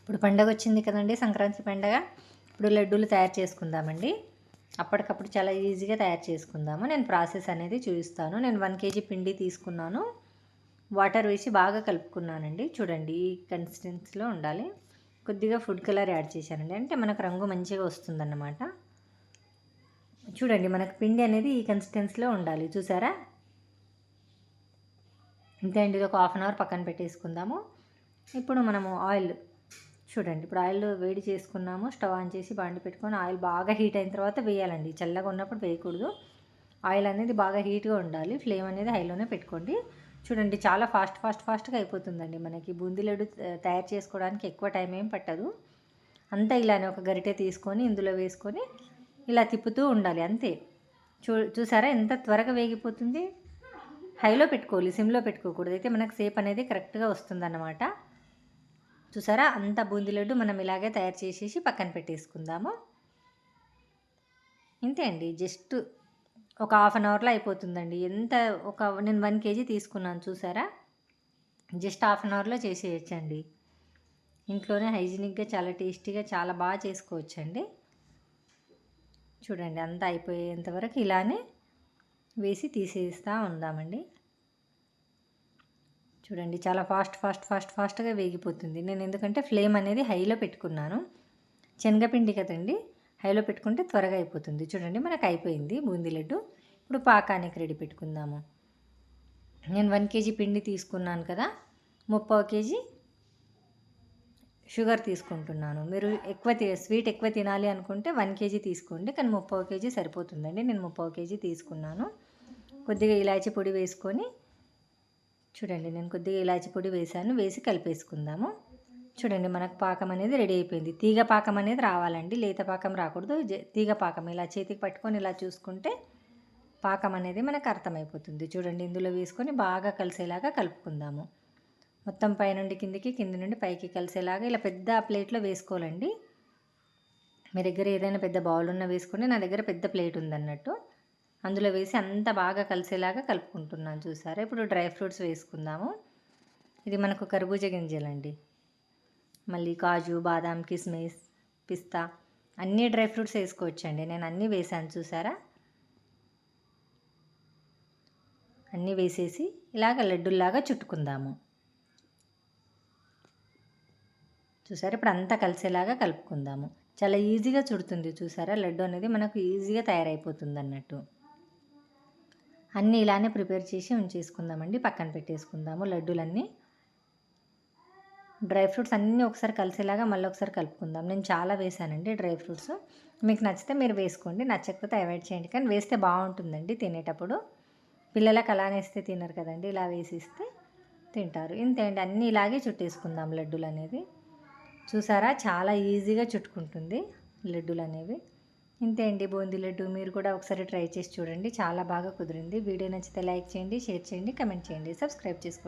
ఇప్పుడు పండగ వచ్చింది కదండి సంక్రాంతి పండగ. ఇప్పుడు లడ్డూలు తయారు చేసుకుందామండి. అప్పటికప్పుడు చాలా ఈజీగా తయారు చేసుకుందాము. నేను ప్రాసెస్ అనేది చూపిస్తాను. నేను వన్ కేజీ పిండి తీసుకున్నాను. వాటర్ వేసి బాగా కలుపుకున్నానండి. చూడండి ఈ కన్సిస్టెన్సీలో ఉండాలి. కొద్దిగా ఫుడ్ కలర్ యాడ్ చేశానండి. అంటే మనకు రంగు మంచిగా వస్తుందన్నమాట. చూడండి మనకు పిండి అనేది ఈ కన్సిస్టెన్సీలో ఉండాలి. చూసారా? ఇంతే అండి. ఇది ఒక హాఫ్ అన్ అవర్ పక్కన పెట్టేసుకుందాము. ఇప్పుడు మనము ఆయిల్ చూడండి ఇప్పుడు ఆయిల్ వేడి చేసుకున్నాము స్టవ్ ఆన్ చేసి బాండి పెట్టుకొని ఆయిల్ బాగా హీట్ అయిన తర్వాత వేయాలండి. చల్లగా ఉన్నప్పుడు వేయకూడదు. ఆయిల్ అనేది బాగా హీట్గా ఉండాలి. ఫ్లేమ్ అనేది హైలోనే పెట్టుకోండి. చూడండి చాలా ఫాస్ట్ ఫాస్ట్ ఫాస్ట్గా అయిపోతుందండి మనకి. బూందీ లడ్డు తయారు చేసుకోవడానికి ఎక్కువ టైం ఏం పట్టదు. అంతా ఇలానే ఒక గరిటె తీసుకొని ఇందులో వేసుకొని ఇలా తిప్పుతూ ఉండాలి అంతే. చూ చూసారా ఎంత త్వరగా వేగిపోతుంది? హైలో పెట్టుకోవాలి సిమ్లో పెట్టుకోకూడదు. అయితే మనకు సేప్ అనేది కరెక్ట్గా వస్తుందన్నమాట. చూసారా? అంత బూందీ లడ్డు మనం ఇలాగే తయారు చేసేసి పక్కన పెట్టేసుకుందాము. ఇంతే అండి. జస్ట్ ఒక హాఫ్ అన్ అవర్లో అయిపోతుందండి. ఎంత ఒక నేను వన్ కేజీ తీసుకున్నాను చూసారా? జస్ట్ హాఫ్ అన్ అవర్లో చేసేయచ్చండి. ఇంట్లోనే హైజీనిక్గా చాలా టేస్టీగా చాలా బాగా చేసుకోవచ్చండి. చూడండి అంతా అయిపోయేంత వరకు ఇలానే వేసి తీసేస్తూ ఉందామండి. చూడండి చాలా ఫాస్ట్ ఫాస్ట్ ఫాస్ట్ ఫాస్ట్గా వేగిపోతుంది. నేను ఎందుకంటే ఫ్లేమ్ అనేది హైలో పెట్టుకున్నాను. శనగపిండి కదండి హైలో పెట్టుకుంటే త్వరగా అయిపోతుంది. చూడండి మనకు అయిపోయింది బూందీ లడ్డు. ఇప్పుడు పాకానికి రెడీ పెట్టుకుందాము. నేను వన్ కేజీ పిండి తీసుకున్నాను కదా ముప్పై కేజీ షుగర్ తీసుకుంటున్నాను. మీరు ఎక్కువ స్వీట్ ఎక్కువ తినాలి అనుకుంటే వన్ కేజీ తీసుకోండి కానీ ముప్పై కేజీ సరిపోతుందండి. నేను ముప్పై కేజీ తీసుకున్నాను. కొద్దిగా ఇలాచి పొడి వేసుకొని చూడండి నేను కొద్దిగా ఇలాచి పొడి వేసాను వేసి కలిపేసుకుందాము. చూడండి మనకు పాకం అనేది రెడీ అయిపోయింది. తీగ పాకం అనేది రావాలండి లేత పాకం రాకూడదు. తీగ పాకం ఇలా చేతికి పట్టుకొని ఇలా చూసుకుంటే పాకం అనేది మనకు అర్థమైపోతుంది. చూడండి ఇందులో వేసుకొని బాగా కలిసేలాగా కలుపుకుందాము. మొత్తం పైనుండి కిందికి కింది నుండి పైకి కలిసేలాగా ఇలా పెద్ద ప్లేట్లో వేసుకోవాలండి. మీ దగ్గర ఏదైనా పెద్ద బౌల్ ఉన్నా వేసుకొని నా దగ్గర పెద్ద ప్లేట్ ఉందన్నట్టు. అందులో వేసి అంత బాగా కలిసేలాగా కలుపుకుంటున్నాను చూసారా? ఇప్పుడు డ్రై ఫ్రూట్స్ వేసుకుందాము. ఇది మనకు కర్బూజ గింజలండి. మళ్ళీ కాజు బాదాం కిస్మిస్ పిస్తా అన్ని డ్రై ఫ్రూట్స్ వేసుకోవచ్చండి. నేను అన్నీ వేసాను చూసారా? అన్నీ వేసేసి ఇలాగ లడ్డుల్లాగా చుట్టుకుందాము. చూసారా? ఇప్పుడు అంతా కలిసేలాగా కలుపుకుందాము. చాలా ఈజీగా చుడుతుంది చూసారా? లడ్డు అనేది మనకు ఈజీగా తయారైపోతుంది అన్నట్టు అన్నీ ఇలానే ప్రిపేర్ చేసి ఉంచేసుకుందామండి. పక్కన పెట్టేసుకుందాము లడ్డూలన్నీ. డ్రై ఫ్రూట్స్ అన్నీ ఒకసారి కలిసేలాగా మళ్ళీ ఒకసారి కలుపుకుందాం. నేను చాలా వేసానండి డ్రై ఫ్రూట్స్. మీకు నచ్చితే మీరు వేసుకోండి నచ్చకపోతే అవాయిడ్ చేయండి. కానీ వేస్తే బాగుంటుందండి తినేటప్పుడు. పిల్లలకు అలానే వేస్తే తినరు కదండి ఇలా వేసిస్తే తింటారు. ఇంతేంటి అన్నీ ఇలాగే చుట్టేసుకుందాం లడ్డూలు అనేది చూసారా? చాలా ఈజీగా చుట్టుకుంటుంది లడ్డూలు అనేవి ఇంతే అండి బూందీ లడ్డు. మీరు కూడా ఒకసారి ట్రై చేసి చూడండి. చాలా బాగా కుదిరింది. వీడియో నచ్చితే లైక్ చేయండి షేర్ చేయండి కమెంట్ చేయండి. సబ్స్క్రైబ్ చేసుకోండి.